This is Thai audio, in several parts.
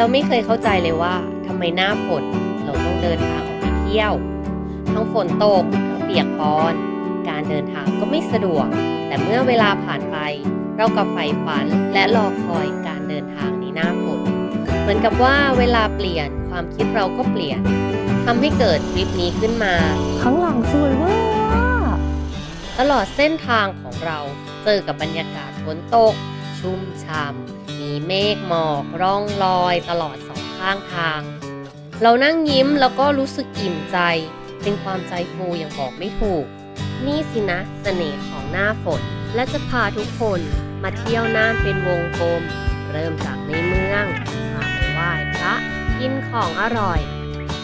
เราไม่เคยเข้าใจเลยว่าทำไมหน้าฝนเราต้องเดินทางออกไปเที่ยว ทั้งฝนตกทั้งเปียกปอน การเดินทางก็ไม่สะดวก แต่เมื่อเวลาผ่านไป เรากับใฝ่ฝันและรอคอยการเดินทางในหน้าฝน เหมือนกับว่าเวลาเปลี่ยนความคิดเราก็เปลี่ยนทำให้เกิดทริปนี้ขึ้นมา ข้างหลังสวยเว่าตลอดเส้นทางของเราเจอกับบรรยากาศฝนตก ชุ่มช่ำมี เมฆหมอกร่องลอยตลอดสองข้างทาง เรานั่งยิ้มแล้วก็รู้สึกอิ่มใจ เป็นความใจฟูอย่างบอกไม่ถูก นี่สินะเสน่ห์ของหน้าฝน และจะพาทุกคนมาเที่ยวน่านเป็นวงกลม เริ่มจากในเมืองพาไปไหว้พระกินของอร่อย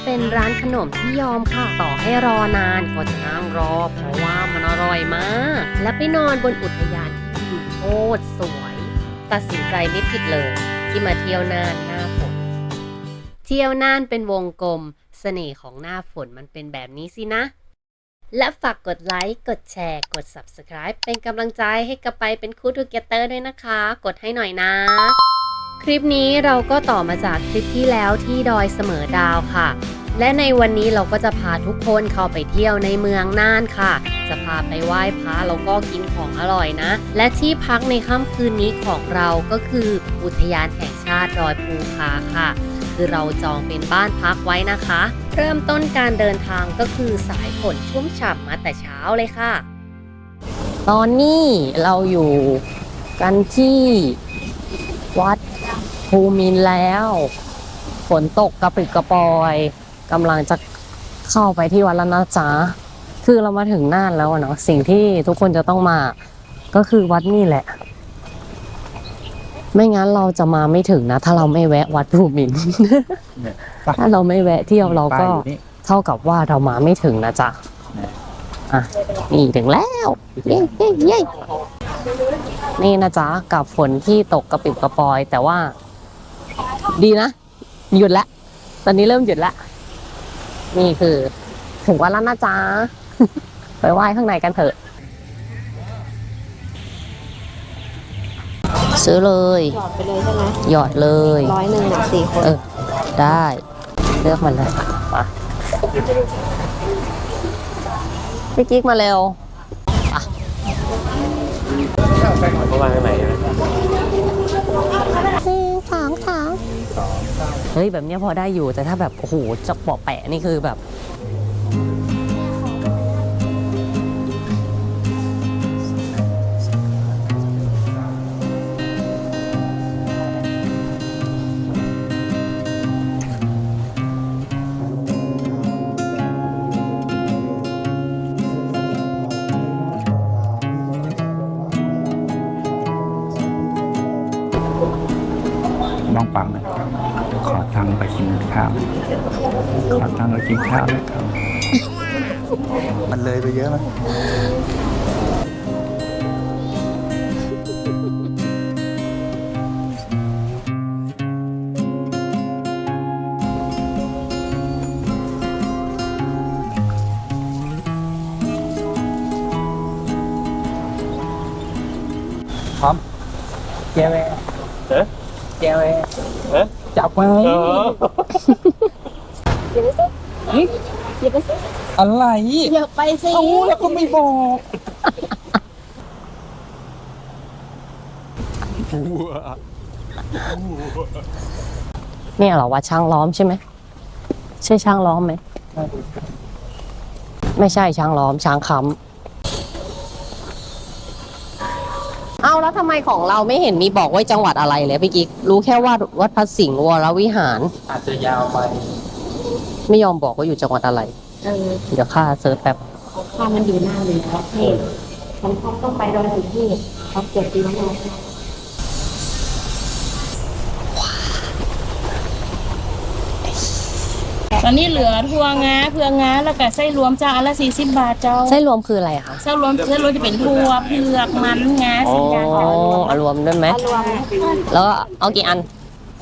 เป็นร้านขนมที่ยอมค่ะต่อให้รอนานก็จะนั่งรอเพราะว่ามันอร่อยมาก และไปนอนบนอุทยานที่วิวโคตรสวย ตัดสินใจไม่ผิดเลย ที่มาเที่ยวน่านหน้าฝน เที่ยวน่านเป็นวงกลม เสน่ห์ของหน้าฝนมันเป็นแบบนี้สินะ และฝากกดไลค์ กดแชร์ กด Subscribe เป็นกำลังใจให้กับไปเป็นคู่ทูเกเตอร์ด้วยนะคะ กดให้หน่อยนะ คลิปนี้เราก็ต่อมาจากคลิปที่แล้วที่ดอยเสมอดาวค่ะ และในวันนี้เราก็จะพาทุกคนเข้าไปเที่ยวในเมืองน่านค่ะ จะพาไปไหว้พระแล้วก็กินของอร่อยนะ และที่พักในค่ำคืนนี้ของเราก็คืออุทยานแห่งชาติดอยภูคาค่ะ คือเราจองเป็นบ้านพักไว้นะคะ เริ่มต้นการเดินทางก็คือสายฝนชุ่มฉ่ำมาแต่เช้าเลยค่ะ ตอนนี้เราอยู่กันที่วัด ภูมินทร์แล้ว ฝนตกกระปริกกระปอยกำลังจะเข้าไปที่วัดแล้วนะจ๊ะคือเรามาถึงน่านแล้วอะเนาะสิ่งที่ทุกคนจะต้องมาก็คือวัดนี่แหละ ไม่งั้นเราจะมาไม่ถึงนะ ถ้าเราไม่แวะวัดภูมินทร์เนี่ยไปถ้าเราไม่แวะเที่ยวเราก็ป้ยอยู่นี่เท่ากับว่าเรามาไม่ถึงนะจ๊ะเนี่ยอะนี่ถึงแล้วเย้เย้เย้นี่นะจ๊ะกับฝนที่ตกกระปิบกระปอย แต่ว่า ดีนะ หยุดละตอนนี้เริ่มหยุดละนี่คือ ถึงวันแล้วนะจ๊ะไปไหว้ข้างในกันเถอะ ซื้อเลย หยอดไปเลยใช่ไหมหยอดเลยร้อยหนึ่งเด็กสี่คนเออได้ เลือกมันเลยมาพี่กิ๊กมาเร็วเขาวางไหนนะส เฮ้ยแบบเนี้ยพอได้อยู่แต่ถ้าแบบโอ้โหจะปอแปะนี่คือแบบ งค์ไปกินข้าวขอตังค์ไปกินข้าวนะครับ มันเลยไปเยอะไหมพร้อมเจเวเอ๊ะเจเวเอ๊ะจับไว้อย่าไปสิอะไรอย่าไปสิเอ้าแล้วก็ไม่บอกเนี่ยเหรอว่าช้างล้อมใช่ไหมใช่ช้างล้อมไหม ไม่ใช่ช้างล้อมช้างค้ำ เอาแล้วทำไมของเราไม่เห็นมีบอกไว้จังหวัดอะไรเลยพี่กิ๊กรู้แค่ว่าวัดพระสิงห์วรวิหาร อาจจะยาวไป ไม่ยอมบอกว่าอยู่จังหวัดอะไร เออเดี๋ยวข้าเซิร์ชแป๊บของข้ามันอยู่หน้าเลยครับนี่ของเขาต้องไปดอยสุเทพเขาเก็บดีมาก ตอนนี้เหลือทั่วงาเพืองาแล้วก็ไส้รวมจ้าอันละสี่สิบบาทเจ้าไส้รวมคืออะไรอะคะไส้รวมไส้รวมจะเป็นทั่วเผือกมันงาอ๋อสี่อย่างจ้ะเอารวมด้วยไหมรวมแล้วเอากี่อัน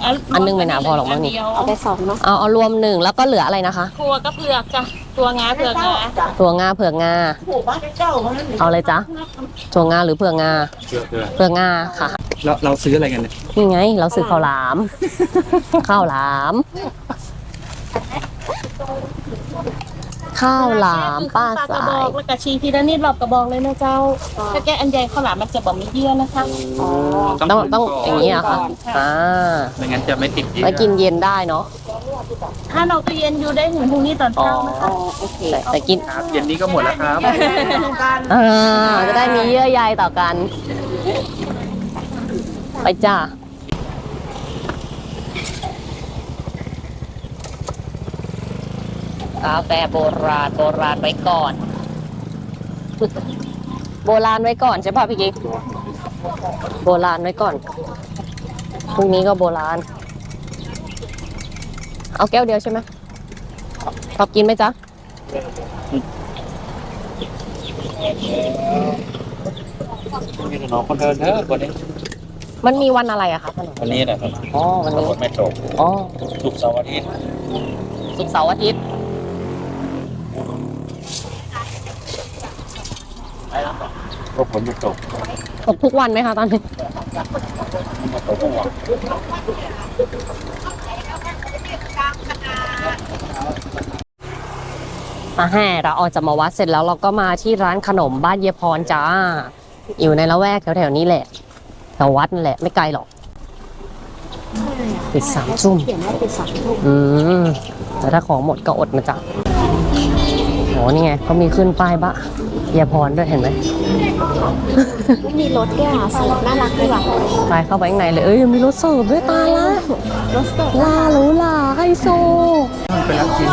เาอันนึงไม่น่าพอหรอกมั้งนี่ เดียวเอาไปสองเนาะเอาเอารวมหนึ่งแล้วก็เหลืออะไรนะคะทั่วก็เผือกจ้ะตัวงาเผือกงาถั่วงาเผือกงาเอาเลยจ้ะถั่วงาหรือเผือกงาเชื่อเชื่อเผือกงาค่ะ เราเราซื้ออะไรกันเนี่ย นี่ไง เราซื้อข้าวหลาม ข้าวหลาม ข้าวหลามป้าปลากระสาบอยกแล้วก็ชีทีละนิดรอบกระบอกเลยนะเจ้า ถ้าแกะอันใหญ่ข้าวหลามมันจะบอกมีเยื่อนะคะต้องต้องอย่างนี้เหรอะคะอ่าไม่งั้นจะไม่ติดเยไว้กินเย็นได้เนาะถ้าเราตู้เย็นอยู่ได้ถึงพรุ่งนี้ตอนอ๋อเช้านะคะแต่แต่กินครับเย็นนี้ก็หมดแล้วครับอ่าจะได้มีเยื่อใยต่อกัน ไปจ้า กาแฟโบราณโบราณไว้ก่อน โบราณไว้ก่อนใช่ป่ะพี่กิ๊กโบราณไว้ก่อนพรุ่งนี้ก็โบราณ เอาแก้วเดียวใช่ไหมชอบกินไหมจ๊ะนี่น้องคนเดินเถอะวันนี้มันมีวันอะไรอะคะขนมวันนี้นะครับอ๋อวันนี้รถไม่ตกอ๋อศุกร์เสาร์อาทิตย์ศุกร์เสาร์อาทิตย์ ก็ฝนไม่ตกตกทุกวันไหมคะตอนนี้ตกทุกวันมาแห่เราออกจากมาวัดเสร็จแล้วเราก็มาที่ร้านขนมบ้านเยพรจ้า อยู่ในละแวกแถวๆนี้แหละแถววัดนั่นแหละไม่ไกลหรอกปิดสามทุ่มอืมแต่ถ้าของหมดก็อดนะจ๊ะโหนี่ไงเขามีขึ้นป้ายบะเยพรด้วยเห็นไหม มีรถด้วยอะเสิร์ฟน่ารักด้วยว่ะไปเข้าไปข้างในเลยเอ้ยยังมีรถเสิร์ฟด้วยตายละรถเสิร์ฟลาหรูหราไฮโซไปรับกิน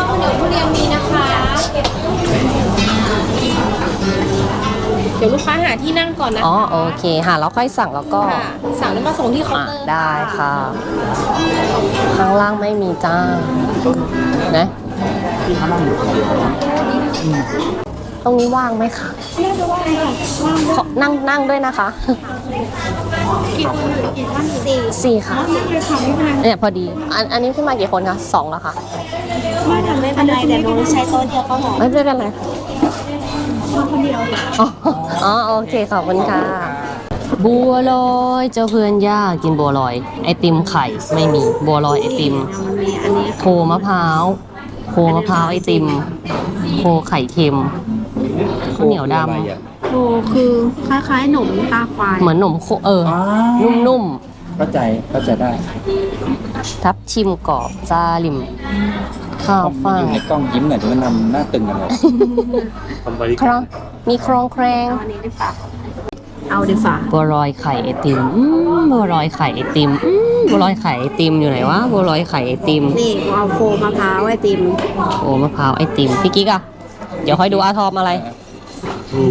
เดี๋ยวลูกค้าหาที่นั่งก่อนนะอ๋อโอเคหาแล้วค่อยสั่งแล้วก็ค่ะสั่งแล้วมาส่งที่เคาน์อะเตอร์ได้ค่ะข้างล่างไม่มีจ้านะต รงนี้ว่างไหมคะขอนั่งนั่งด้วยนะคะสี่สี่ค่ะเนี่ยพอดี อันอันนี้ขึ้นมากี่คนคะสองแล้วค่ะไม่ทำไม่เป็นไรแต่หนูใช้โต๊ะเดียวก็พอไม่เป็นไรอ๋ออ๋อโอเคขอบคุณค่ะบัวลอยเจ้าเพื่อนย่ากินบัวลอย ไอติมไข่ไม่มีบัวลอยไอติมมันมีอันนี้โคมะพร้าวโคมะพร้าวไอติมโคไข่เค็ม ข้าวเหนียวดโคคือคล้ายๆหนมตาควายำเหมือนหนมโคเอออ๋อนุ่มเข้าใจเข้าใจได้ๆ ทับชิมกรอบซาลิม ข้าวฟ่างอยู่ในกล้องยิ้มหน่อยจะมันทำหน้าตึงกันเลยทำบริครองมีครองแครงเอาอันนี้ดีกว่าเอาดีฝ่าบัวลอยไข่ไอติมอืมบัวลอยไข่ไอติมอืมบัวลอยไข่ไอติมอยู่ไหนวะบัวลอยไข่ไอติม นี่กูเอาโคมะพร้าวไอติมโอ้มะพร้าวไอติมพี่กิ๊กอะเดี๋ยวค่อยดูอาทอมอะไร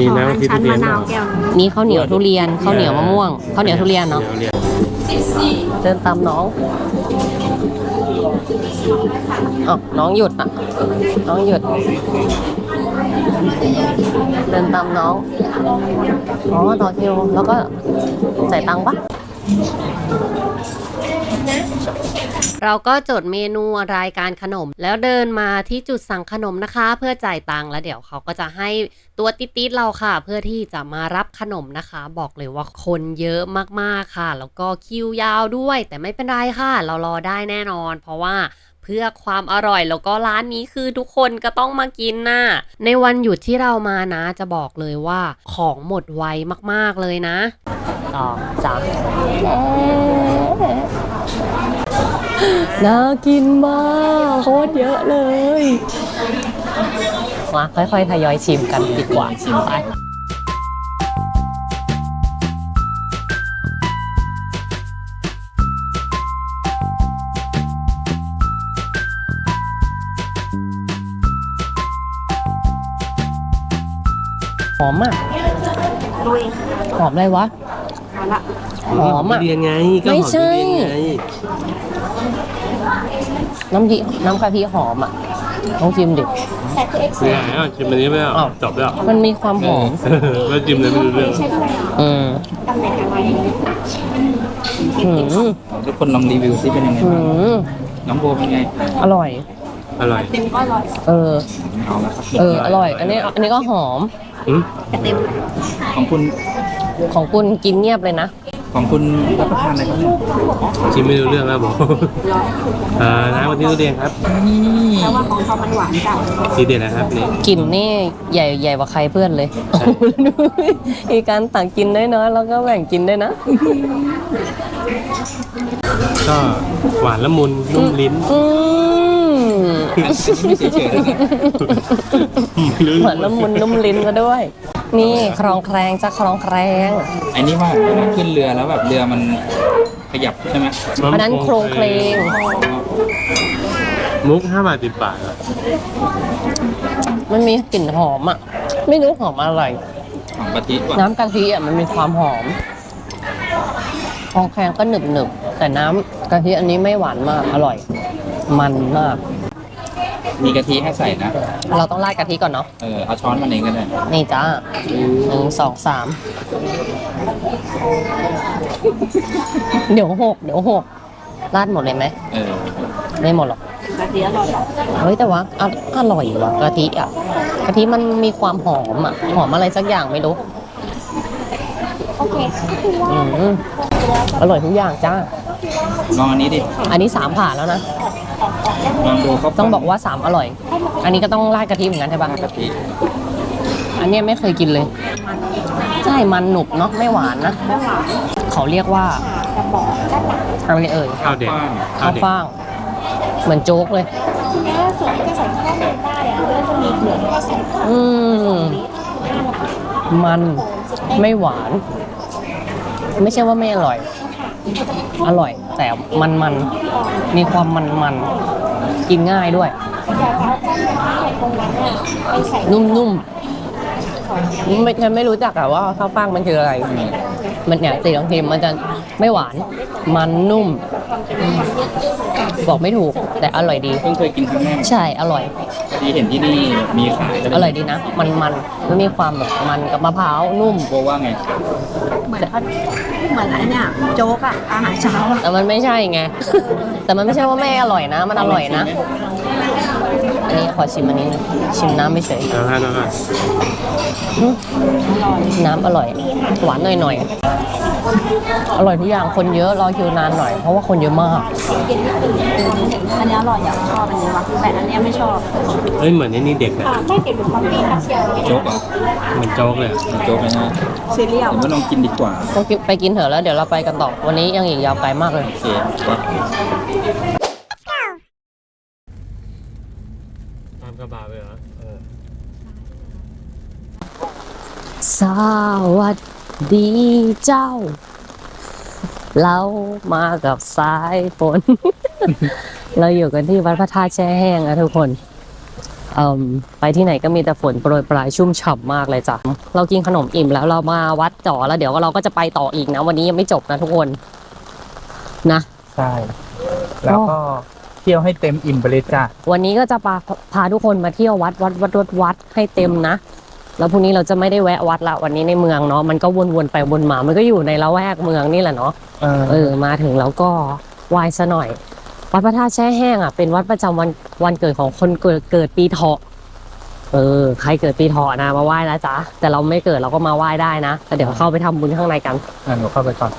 มีขอน้ำอันที่ชันเรียมะนนาวแก้วหนึ่งมีข้าวเหนียวทุเรียนข้าวเหนียวมะม่วงข้าวเหนียวทุเรียนเนาะเรียนเดินตามน้องอ๋อน้องหยุดอะ น้องหยุด เดินตามน้อง อ๋อ ต่อคิว แล้วก็จ่ายตังค์ปะ เราก็จดเมนูรายการขนม แล้วเดินมาที่จุดสั่งขนมนะคะ เพื่อจ่ายตังค์แล้วเดี๋ยวเขาก็จะให้ตัวติ๊ดๆเราค่ะ เพื่อที่จะมารับขนมนะคะ บอกเลยว่าคนเยอะมากๆค่ะ แล้วก็คิวยาวด้วย แต่ไม่เป็นไรค่ะ เรารอได้แน่นอน เพราะว่าเพื่อความอร่อยแล้วก็ร้านนี้คือทุกคนก็ต้องมากินน่ะ ในวันหยุดที่เรามานะ จะบอกเลยว่าของหมดไวมากๆเลยนะต่อสาม น่ากินมากโคตรเยอะเลยมาค่อยๆ ทยอยชิมกันดีกว่าชิมไปหอมอะลุยหอมอะไรวะเอาละหอมอะเรียนไงก็ไม่หอมใช่ทุเรียนไง น้ำดีน้ำกะทิหอมอะต้องชิมดิ แต่คือเอ็กซ์เนี่ยอะชิมอันนี้ไม่เอาอ้าว จบแล้วมันมีความหอม แล้วจิ้มเลยไม่รู้เรื่องใช่ด้วยเหรออืมตำแหน่งอะไรหืมทุกคนลองรีวิวซิเป็นยังไงหืบ้างมน้องโบเป็นไงอร่อย อร่อยเต็มก็อร่อยเออ เอาละครับเออ อร่อย อันนี้ อันนี้ก็หอม อืมเต็มของคุณของคุณกินเงียบเลยนะ ของคุณรับประทานอะไรครับเนี่ยชิมไม่รู้เรื่องแล้วผมอ่าน้ำกะทิทุเรียนครับ นี่แต่ว่าของเขามันหวานจัดทีเด็ดนะครับนี่กลิ่นนี่ใหญ่ใหญ่กว่าใครเพื่อนเลยดูมีการต่างกินน้อยๆแล้วก็แบ่งกินด้วยนะ ก็หวานละมุนนุ่มลิ้นอืมไม่เฉยๆเลยนะไม่รู้เหมือนละมุนนุ่มลิ้นมาด้วย นี่คลองแครงจะคลองแครงไอ้นี่ว่าขึ้นเรือแล้วแบบเรือมันขยับใช่ไหมอันนั้นโครงเคลงมุกห้าบาทสิบบาทอะมันมีกลิ่นหอมอะ ไม่รู้หอมอะไร ของกะทิว่ะน้ำกะทิอะมันมีความหอมคลองแครงก็หนึบหนึบๆแต่น้ำกะทิอันนี้ไม่หวานมากอร่อย มันมาก มีกะทิให้ใส่นะ เราต้องราดกะทิก่อนเนาะ เออ เอาช้อนมันเองก็ได้ นี่จ้าหนึ่งสองสาม เดี๋ยวหก เดี๋ยวหก ราดหมดเลยไหม เออ ไม่หมดหรอก กะทิอร่อยเฮ้ยแต่ว่าออร่อยว่ะกะทิอะกะทิมันมีความหอมอะ หอมอะไรสักอย่างไม่รู้ โอเคอืมอร่อยทุกอย่างจ้า ลองอันนี้ดิ อันนี้สามผ่านแล้วนะ ลองดูเขาต้องบอกว่าสามอร่อย อันนี้ก็ต้องราดกะทิเหมือนกันใช่ปะกะทิอันเนี้ยไม่เคยกินเลย ใช่ มันหนุบเนาะ ไม่หวานนะ เขาเรียกว่าอะไรเอ่ย ข้าวเด็ดข้าวฟ่าง เหมือนโจ๊กเลยทีนี้ส่วนที่จะใส่ข้าวเหนียวได้อะก็จะมีเหลืองก็ใส่ข้าวอืมมันไม่หวาน ไม่ใช่ว่าไม่อร่อย อร่อย แต่มันมันๆมีความมันมันๆกินง่ายด้วยอยากเอาข้าวเหนียวที่ตรงนั้นอะไปใส่นุ่มๆไม่ฉันไม่รู้จักอะว่าข้าวฟ่างมันคืออะไร มันเนี่ยสีของทีมมันจะไม่หวาน มันนุ่ม บอกไม่ถูกแต่อร่อยดีเพิ่งเคยกินครั้งแรกใช่อร่อย ที่เห็นที่นี่มีขายก็เลอร่อยดีนะ มันมันมันมีความแบบมันกับมะพร้าวนุ่ม โบว่าไง เหมือนเขาเหมือนอะไรเนี่ยโจ๊กอะอาหารเช้าอะแต่มันไม่ใช่ไง แต่มันไม่ใช่ว่าไม่อร่อยนะ มันอร่อยนะอั นนี้ขอชิมอันนี้หนะชิมน้ำไม่เฉยเอาให้เอาให้น้ำอร่อย หวานหน่อยๆ อร่อยทุกอย่างคนเยอะรอคิวนานหน่อย เพราะว่าคนเยอะมาก อันนี้อร่อยอยากชอบอันนี้วะแต่อันเนี้ยไม่ชอบเอ้ยเหมือนไอ้นี่เด็กอะไม่เก็บเป็นคอฟฟี่นะเชียวโจ๊กเหรอเหมือนโจ๊กเลยอะมีโจ๊กไหมฮะซีเรียลเดี๋ยวมาลองกินดีกว่าก็กินไปกินเถอะแล้วเดี๋ยวเราไปกันต่อวันนี้ยังอีกยาวไกลมากเลยโอเคครั บตามกระบะไปเหรอเออสวัสดีเจ้า เรามากับสายฝน เราอยู่กันที่วัดพระธาตุแช่แห้งนะทุกคนเอ่มไปที่ไหนก็มีแต่ฝนโปรยปลายชุ่มฉ่ำมากเลยจ้ะเรากินขนมอิ่มแล้วเรามาวัดต่อแล้วเดี๋ยวเราก็จะไปต่ออีกนะ วันนี้ยังไม่จบนะทุกคน นะ ใช่ แล้วก็เที่ยวให้เต็มอิ่มไปเลยจ้ะวันนี้ก็จะพาพาทุกคนมาเที่ยววัดวัดวัดวัดวัดให้เต็มนะ แล้วพรุ่งนี้เราจะไม่ได้แวะวัดละวันนี้ในเมืองเนาะมันก็วนๆไปวนมา มันก็อยู่ในละแวกเมืองนี่แหละเนาะเออเออมาถึงแล้วก็ไหว้ซะหน่อย วัดพระธาตุแช่แห้งอะเป็นวัดประจำวันวันเกิดของคนเกิดเกิดปีเถาะเออใครเกิดปีเถาะนะมาไหว้นะจ๊ะแต่เราไม่เกิดเราก็มาไหว้ได้นะแต่เดี๋ยวเข้าไปทำบุญข้างในกันอะหนูเข้าไปก่อน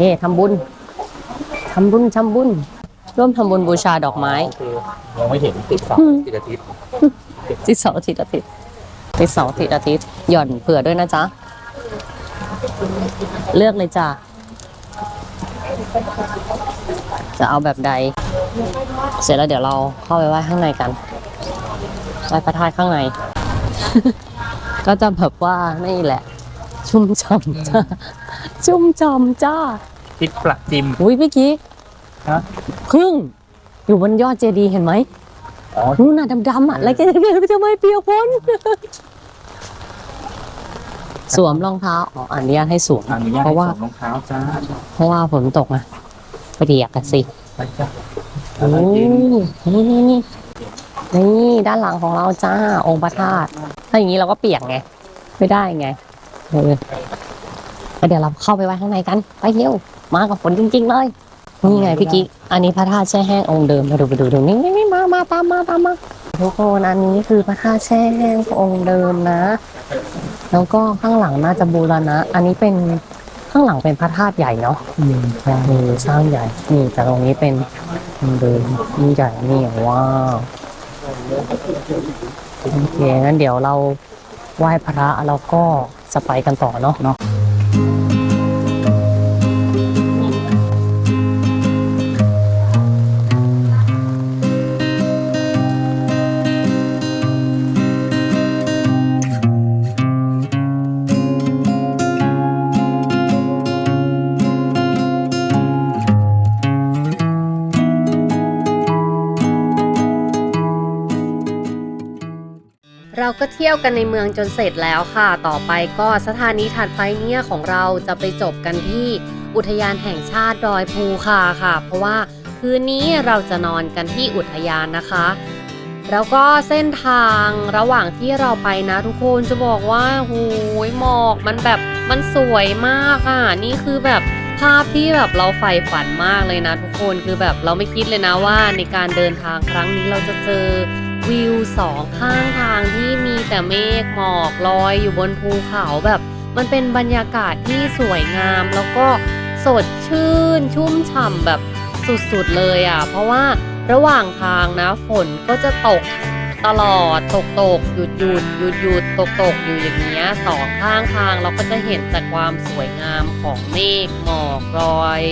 นี่ทำบุญ ทำบุญทำบุญร่วมทำบุญบูชาดอกไม้มองไม่เห็นติดเสาติดอาทิตย์ติดเสาร์อาทิตย์อาทิตย์ติดเสาร์อาทิตย์อาทิตย์หย่อนเผื่อด้วยนะจ๊ะ เลือกเลยจ้ะจะเอาแบบใด เสร็จแล้วเดี๋ยวเราเข้าไปไหว้ข้างในกันไหว้พระธาตุข้างใน ก็จะแบบว่านี่แหละ ชุ่มฉ่ำจ้าชุ่มฉ่ำจ้า ทิศประจิม อุ้ยพี่กิ๊กฮะ พึ่งอยู่บนยอดเจดีย์เห็นไหมอ๋อนู่นน่ะดำๆอะแล้วแกจะเดินไปทำไมเปียกฝนสวมรองเท้าอ๋ออนุญาตให้สวมอนุญาตเพให้ราะว่าสวมรองเท้าจ้าเพราะว่าฝนตกอะไปเปียกกันสิไปจ้ะโอ้ยนี่นี่นี่นี่ด้านหลังของเราจ้าองค์พระธาตุถ้าอย่างนี้เราก็เปียกไงไม่ได้ไงเออแล้วเดี๋ยวเราเข้าไปไว้ข้างในกัน ไปเร็ว มากับฝนจริง ๆ เลย นี่ไงพี่กิ๊กอันนี้พระธาตุแช่แห้งองค์เดิมมาดูไปดูดูนี่นี่นี่มามาตามมาตามมาทุกคนอันนี้คือพระธาตุแช่แห้งองค์เดิมนะ แล้วก็ข้างหลังน่าจะบูรณะ อันนี้เป็นข้างหลังเป็นพระธาตุใหญ่เนาะอืมใช่นี่สร้างใหญ่นี่แต่ตรงนี้เป็นเดินยิ่งใหญ่นี่ว้าวโอเคงั้นเดี๋ยวเราไหว้พระแล้วก็จะไปกันต่อเนาะ เราก็เที่ยวกันในเมืองจนเสร็จแล้วค่ะ ต่อไปก็สถานีถัดไปเนี่ยของเราจะไปจบกันที่อุทยานแห่งชาติดอยภูคาค่ะ เพราะว่าคืนนี้เราจะนอนกันที่อุทยานนะคะ แล้วก็เส้นทางระหว่างที่เราไปนะทุกคนจะบอกว่าหูยหมอกมันแบบมันสวยมากอะ นี่คือแบบภาพที่แบบเราใฝ่ฝันมากเลยนะทุกคนคือแบบเราไม่คิดเลยนะว่าในการเดินทางครั้งนี้เราจะเจอ วิวสองข้างทางที่มีแต่เมฆหมอกลอยอยู่บนภูเขาแบบ มันเป็นบรรยากาศที่สวยงาม แล้วก็สดชื่นชุ่มฉ่ำแบบสุดๆเลยอะ เพราะว่าระหว่างทางนะฝนก็จะตกตลอดตกตกหยุดหยุดหยุดหยุดตกตกอยู่อย่างเงี้ยสองข้างทางเราก็จะเห็นแต่ความสวยงามของเมฆหมอกรอย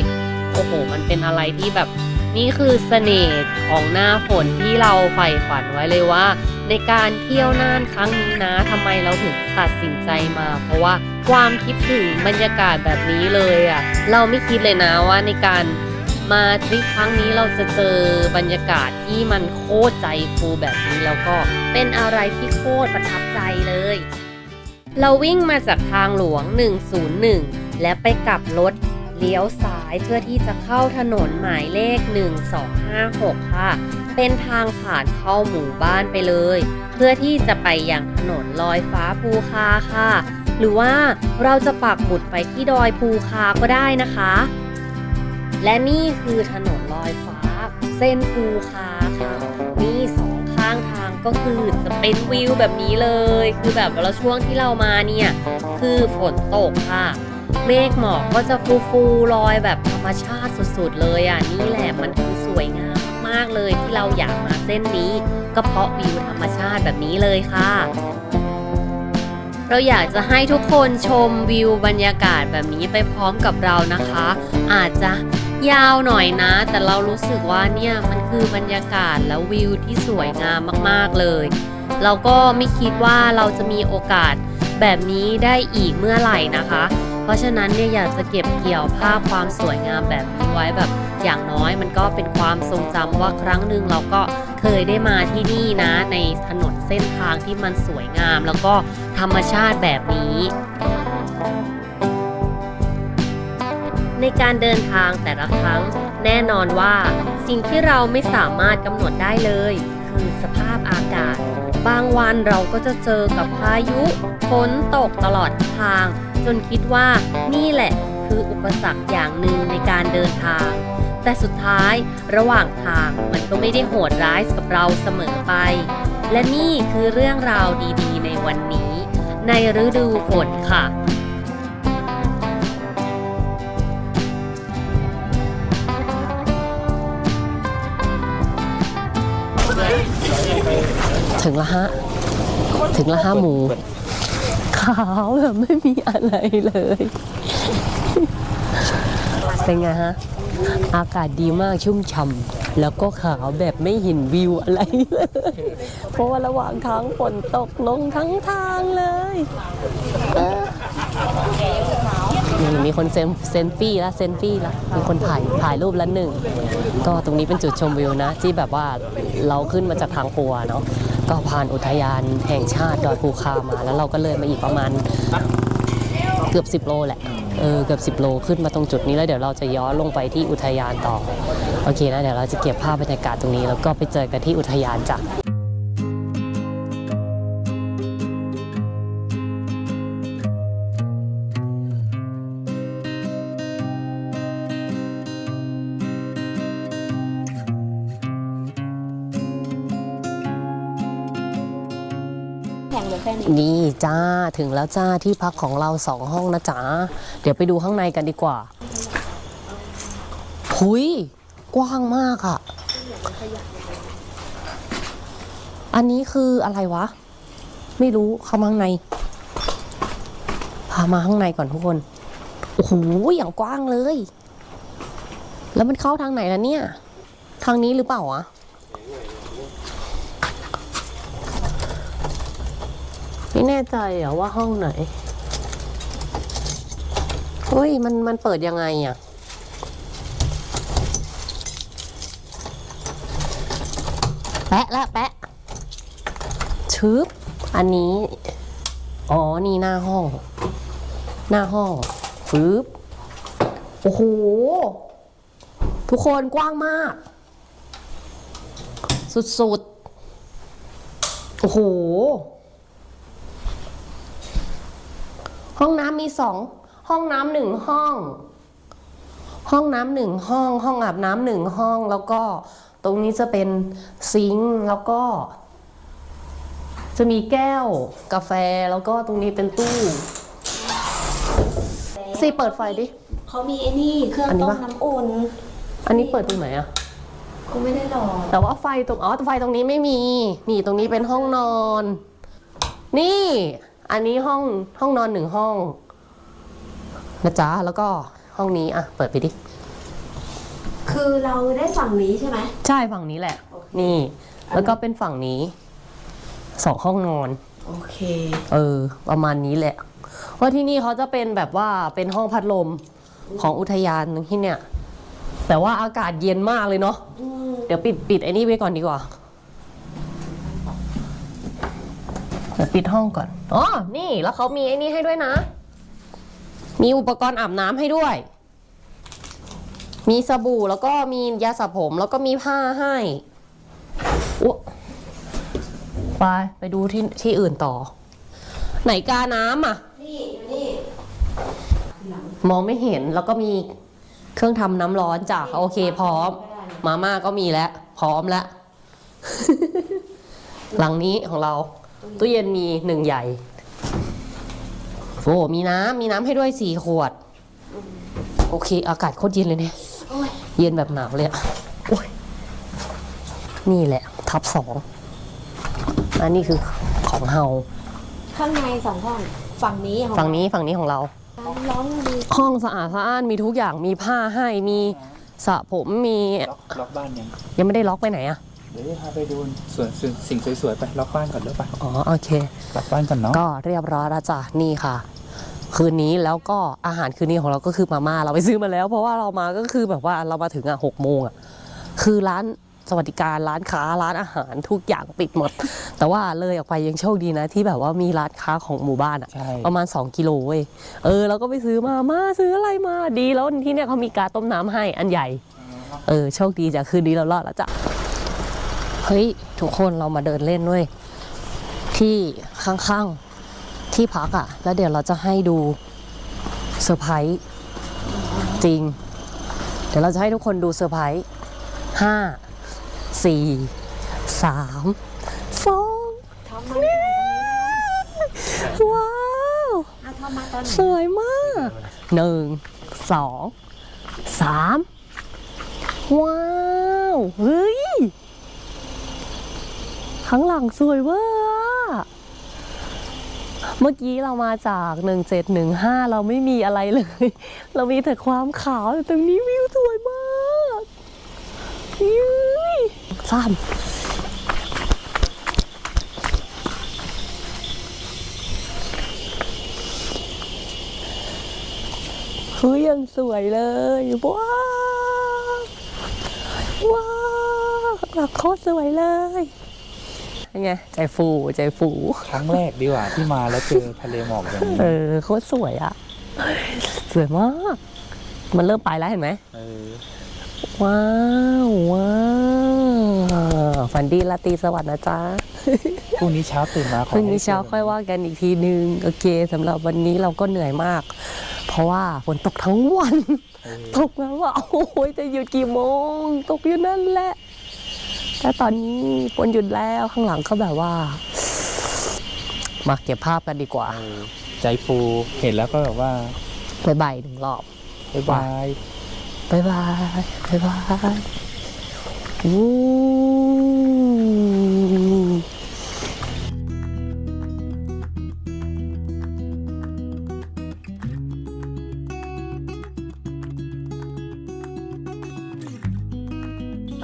โอ้โห มันเป็นอะไรที่แบบ นี่คือเสน่ห์ของหน้าฝนที่เราใฝ่ฝันไว้เลยว่า ในการเที่ยวน่านครั้งนี้นะทำไมเราถึงตัดสินใจมา เพราะว่าความคิดถึงบรรยากาศแบบนี้เลยอะ่ะเราไม่คิดเลยนะว่าในการมาทริปครั้งนี้เราจะเจอบรรยากาศที่มันโคตรใจฟูแบบนี้แล้วก็เป็นอะไรที่โคตรประทับใจเลย เราวิ่งมาจากทางหลวง 101 และไปกลับรถ เลี้ยวซ้ายเพื่อที่จะเข้าถนนหมายเลข 1256 ค่ะ เป็นทางผ่านเข้าหมู่บ้านไปเลย เพื่อที่จะไปยังถนนลอยฟ้าภูคาค่ะ หรือว่าเราจะปักหมุดไปที่ดอยภูคาก็ได้นะคะ และนี่คือถนนลอยฟ้า เส้นภูคาค่ะนี่สองข้างทางก็คือจะเป็นวิวแบบนี้เลย คือแบบแล้วช่วงที่เรามาเนี่ย คือฝนตกค่ะ เมฆหมอกก็จะฟูฟูๆลอยแบบธรรมชาติสุดๆเลยอะนี่แหละมันคือสวยงามมากๆเลยที่เราอยากมาเส้นนี้ ก็เพราะวิวธรรมชาติแบบนี้เลยค่ะ เราอยากจะให้ทุกคนชมวิวบรรยากาศแบบนี้ไปพร้อมกับเรานะคะ อาจจะยาวหน่อยนะ แต่เรารู้สึกว่าเนี่ยมันคือบรรยากาศแล้ววิวที่สวยงามมากๆเลย เราก็ไม่คิดว่าเราจะมีโอกาสแบบนี้ได้อีกเมื่อไหร่นะคะ ราะฉะนั้นเนี่ยอยากจะเก็บเกี่ยวภาพความสวยงามแบบนี้ไว้แบบอย่างน้อยมันก็เป็นความทรงจำว่าครั้งหนึ่งเราก็เคยได้มาที่นี่นะ ในถนนเส้นทางที่มันสวยงาม แล้วก็ธรรมชาติแบบนี้ในการเดินทางแต่ละครั้ง แน่นอนว่าสิ่งที่เราไม่สามารถกำหนดได้เลย คือสภาพอากาศ บางวันเราก็จะเจอกับพายุฝนตกตลอดทาง จนคิดว่านี่แหละคืออุปสรรคอย่างหนึ่งในการเดินทาง แต่สุดท้ายระหว่างทางมันก็ไม่ได้โหดร้ายกับเราเสมอไป และนี่คือเรื่องราวดีๆ ในวันนี้ ในฤดูฝนค่ะถึงละฮะ ถึงละฮะหมู ขาวแบบไม่มีอะไรเลย เป็นไงฮะ อากาศดีมากชุ่มฉ่ำแล้วก็ขาวแบบไม่เห็นวิวอะไรเลย เพราะว่าระหว่างทางฝนตกลงทั้งทางเลยนี่มีคนเซนเซนฟี่ละเซนฟี่ละมีคนถ่ายถ่ายรูปละหนึ่ง ก็ตรงนี้เป็นจุดชมวิวนะ ที่แบบว่าเราขึ้นมาจากทางปัวเนาะ ก็ผ่านอุทยานแห่งชาติดอยภูคามา แล้วเราก็เลยมาอีกประมาณเกือบ 10 โลแหละ เออ เกือบ 10 โลขึ้นมาตรงจุดนี้แล้วเดี๋ยวเราจะย้อนลงไปที่อุทยานต่อ โอเคนะ เดี๋ยวเราจะเก็บภาพบรรยากาศตรงนี้ แล้วก็ไปเจอกันที่อุทยานจ้ะ นี่จ้าถึงแล้วจ้าที่พักของเราสองห้องนะจ๊ะเดี๋ยวไปดูข้างในกันดีกว่าหุยกว้างมากอะอันนี้คืออะไรวะ ไม่รู้เข้ามาข้างใน พามาข้างในก่อนทุกคน โอ้โหอย่างกว้างเลย แล้วมันเข้าทางไหนล่ะเนี่ย ทางนี้หรือเปล่าวะ ไม่แน่ใจอะว่าห้องไหนเฮ้ยมันมันเปิดยังไงอะแปะละแปะชึบอันนี้ อ๋อ นี่หน้าห้อง หน้าห้องฟืบโอ้โห ทุกคนกว้างมาก สุดๆ โอ้โห ห้องน้ำมีสองห้องน้ำหนึ่งห้อง ห้องน้ำหนึ่งห้อง ห้องอาบน้ำหนึ่งห้องแล้วก็ตรงนี้จะเป็นซิงค์แล้วก็ จะมีแก้วกาแฟแล้วก็ตรงนี้เป็นตู้ซีเปิดไฟดิ เขามีไอ้นี่เครื่องอันนี้ต้มปะ น้ำอุ่นอันนี้เปิดตรงไหนอะกูไม่ได้หรอกแต่ว่าไฟตรงอ๋อไฟตรงนี้ไม่มี นี่ตรงนี้เป็นห้องนอน นี่ อันนี้ห้องห้องนอนหนึ่งห้องนะจ๊ะแล้วก็ห้องนี้อะเปิดไปดิ คือเราได้ฝั่งนี้ใช่ไหม ใช่ฝั่งนี้แหละ นี่ แล้วก็เป็นฝั่งนี้สองห้องนอน โอเค เออ ประมาณนี้แหละว่าที่นี่เขาจะเป็นแบบว่าเป็นห้องพัดลมของอุทยานที่เนี่ย แต่ว่าอากาศเย็นมากเลยเนาะเดี๋ยวปิดปิดไอ้นี่ไว้ก่อนดีกว่าเดี๋ยวปิดห้องก่อน อ๋อ นี่แล้วเขามีไอ้นี่ให้ด้วยนะ มีอุปกรณ์อาบน้ำให้ด้วย มีสบู่แล้วก็มียาสระผมแล้วก็มีผ้าให้อุ๊ไปไปดูที่ที่อื่นต่อ ไหนกาน้ำอะ นี่อยู่นี่ มองไม่เห็นแล้วก็มีเครื่องทำน้ำร้อนจ้ะโอเคพร้อม มาม่าก็มีแล้ว พร้อมแล้ว หลังนี้ของเรา ตู้เย็นมีหนึ่งใหญ่ โอ้มีน้ำมีน้ำให้ด้วยสี่ขวด โอเค อากาศโคตรเย็นเลยเนี่ย เย็นแบบหนาวเลยอะโอ้ยนี่แหละ ทับสอง อันนี้คือของเฮา ข้างในสองห้อง ฝั่งนี้ของฝั่งนี้ฝั่งนี้ของเรา ร้องดีห้องสะอาดสะอ้านมีทุกอย่างมีผ้าให้มีสระผมมีล็อกล็อกบ้านยังยังไม่ได้ล็อกไปไหนอะ เดี๋ยวพาไปดูสวนสิ่งสิ่งสวยๆไปล็อกบ้านก่อนเด้อปะอ๋อโอเคล็อกบ้านก่อนเนาะก็เรียบร้อยแล้วจ้ะนี่ค่ะ คืนนี้แล้วก็อาหารคืนนี้ของเราก็คือมาม่าเราไปซื้อมาแล้ว เพราะว่าเรามาก็คือแบบว่าเรามาถึงอะหกโมงอะคือร้านสวัสดิการร้านค้าร้านอาหารทุกอย่างปิดหมด แต่ว่าเลยออกไปยังโชคดีนะ ที่แบบว่ามีร้านค้าของหมู่บ้านอะใช่ประมาณ 2 กิโลเว้ยเออเราก็ไปซื้อมามาซื้ออะไรมาดีแล้วที่เนี่ยเขามีกาต้มน้ำให้อันใหญ่ เออโชคดีจ้ะคืนนี้เรารอดแล้วจ้ะเฮ้ยทุกคนเรามาเดินเล่นด้วยที่ข้างๆที่พักอะ่ะ แล้วเดี๋ยวเราจะให้ดูเซอร์ไพรส์จริง เดี๋ยวเราจะให้ทุกคนดูเซอร์ไพรส์ห้าสี่สามสองว้าวอะเข้ามาตอนไหนสวยมากหนึ่งสองสามว้าว เฮ้ย ข้างหลังสวยเวอร์เมื่อกี้เรามาจาก 1715 เราไม่มีอะไรเลย เรามีแต่ความขาวแต่ตรงนี้วิวสวยมากยุ้ยสามเฮ้ยยังสวยเลยว้าวว้าวหลังโคตรสวยเลย เป็นไงใจฟูใจฟู ครั้งแรกดีกว่าที่มาแล้วเจอทะเลหมอกอย่างนี้เออโคตรสวยอะสวยมาก มันเริ่มไปแล้วเห็นไหมเออว้าวว้าวฝันดีลาตรีสวัสดิ์นะจ๊ะพรุ่งนี้เช้าตื่นมาขอพรุ่งนี้ให้เช้าค่อยว่ากันอีกทีนึงโอเคสำหรับวันนี้เราก็เหนื่อยมาก เพราะว่าฝนตกทั้งวันเออตกแล้วว่าโอ้ยจะหยุดกี่โมง ตกอยู่นั่นแหละ แต่ตอนนี้ฝนหยุดแล้วข้างหลังก็แบบว่า มาเก็บภาพกันดีกว่าเออใจฟูเห็นแล้วก็แบบว่าไปใบายหนึ่งรอบบ๊ายบายบายบายบายบายอู้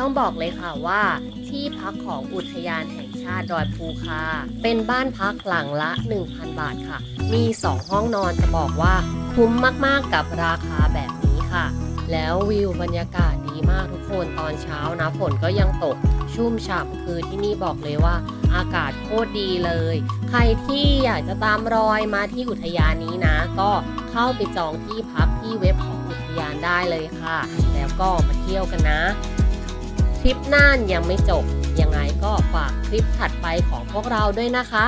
ต้องบอกเลยค่ะว่า ที่พักของอุทยานแห่งชาติดอยภูคา เป็นบ้านพักหลังละ 1,000 บาทค่ะ มี 2 ห้องนอนจะบอกว่าคุ้มมากๆกับราคาแบบนี้ค่ะ แล้ววิวบรรยากาศดีมากทุกคนตอนเช้านะ ฝนก็ยังตกชุ่มฉ่ำคือที่นี่บอกเลยว่า อากาศโคตรดีเลย ใครที่อยากจะตามรอยมาที่อุทยานนี้นะ ก็เข้าไปจองที่พักที่เว็บของอุทยานได้เลยค่ะ แล้วก็มาเที่ยวกันนะ ลิปน่านยังไม่จบ ยังไงก็ฝากคลิปถัดไปของพวกเราด้วยนะคะ